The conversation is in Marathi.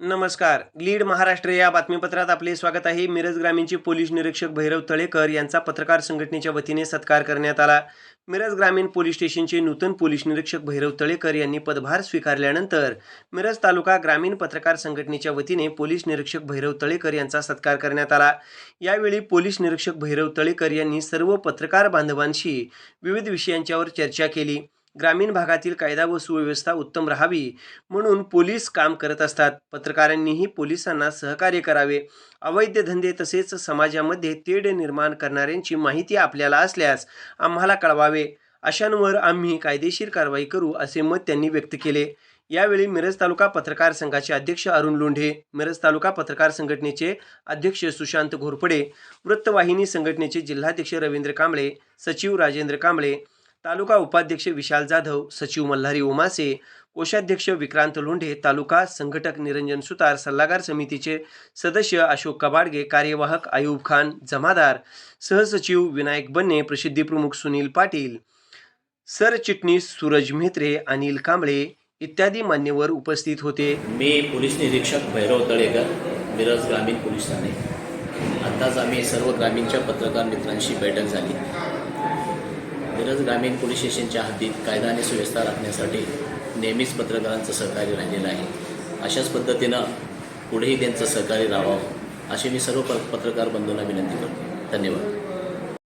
नमस्कार. लीड महाराष्ट्र या बातमीपत्रात आपले स्वागत आहे. मिरज ग्रामीणचे पोलीस निरीक्षक भैरव तळेकर यांचा पत्रकार संघटनेच्या वतीने सत्कार करण्यात आला. मिरज ग्रामीण पोलीस स्टेशनचे नूतन पोलीस निरीक्षक भैरव तळेकर यांनी पदभार स्वीकारल्यानंतर मिरज तालुका ग्रामीण पत्रकार संघटनेच्या वतीने पोलीस निरीक्षक भैरव तळेकर यांचा सत्कार करण्यात आला. यावेळी पोलीस निरीक्षक भैरव तळेकर यांनी सर्व पत्रकार बांधवांशी विविध विषयांच्यावर चर्चा केली. ग्रामीण भागातील कायदा व सुव्यवस्था उत्तम राहावी म्हणून पोलीस काम करत असतात. पत्रकारांनीही पोलिसांना सहकार्य करावे. अवैध धंदे तसेच समाजामध्ये तेढ निर्माण करणाऱ्यांची माहिती आपल्याला असल्यास आम्हाला कळवावे. अशांवर आम्ही कायदेशीर कारवाई करू असे मत त्यांनी व्यक्त केले. यावेळी मिरज तालुका पत्रकार संघाचे अध्यक्ष अरुण लोंढे मिरज तालुका पत्रकार संघटनेचे अध्यक्ष सुशांत घोरपडे वृत्तवाहिनी संघटनेचे जिल्हाध्यक्ष रवींद्र कांबळे सचिव राजेंद्र कांबळे तालुका उपाध्यक्ष विशाल जाधव सचिव मल्हारी उमासे कोषाध्यक्ष विक्रांत लोंढे तालुका संघटक निरंजन सुतार सल्लागार समितीचे सदस्य अशोक कबाडगे कार्यवाहक आयूब खान जमादार सहसचिव विनायक बन्ने प्रसिद्धीप्रमुख सुनील पाटील सरचिटणीस सूरज म्हेत्रे अनिल कांबळे इत्यादी मान्यवर उपस्थित होते. मी पोलीस निरीक्षक भैरव तळेकर मिरज ग्रामीण पोलीस ठाणे. आत्ताच आम्ही सर्व ग्रामीणच्या पत्रकार मित्रांशी बैठक झाली. मिरज ग्रामीण पोलीस स्टेशनच्या हद्दीत कायदा आणि सुव्यवस्था राखण्यासाठी नेहमीच पत्रकारांचं सहकार्य राहिलेलं आहे. अशाच पद्धतीनं पुढेही त्यांचं सहकार्य राहावं अशी मी सर्व प- पत्रकार बंधूंना विनंती करतो. धन्यवाद.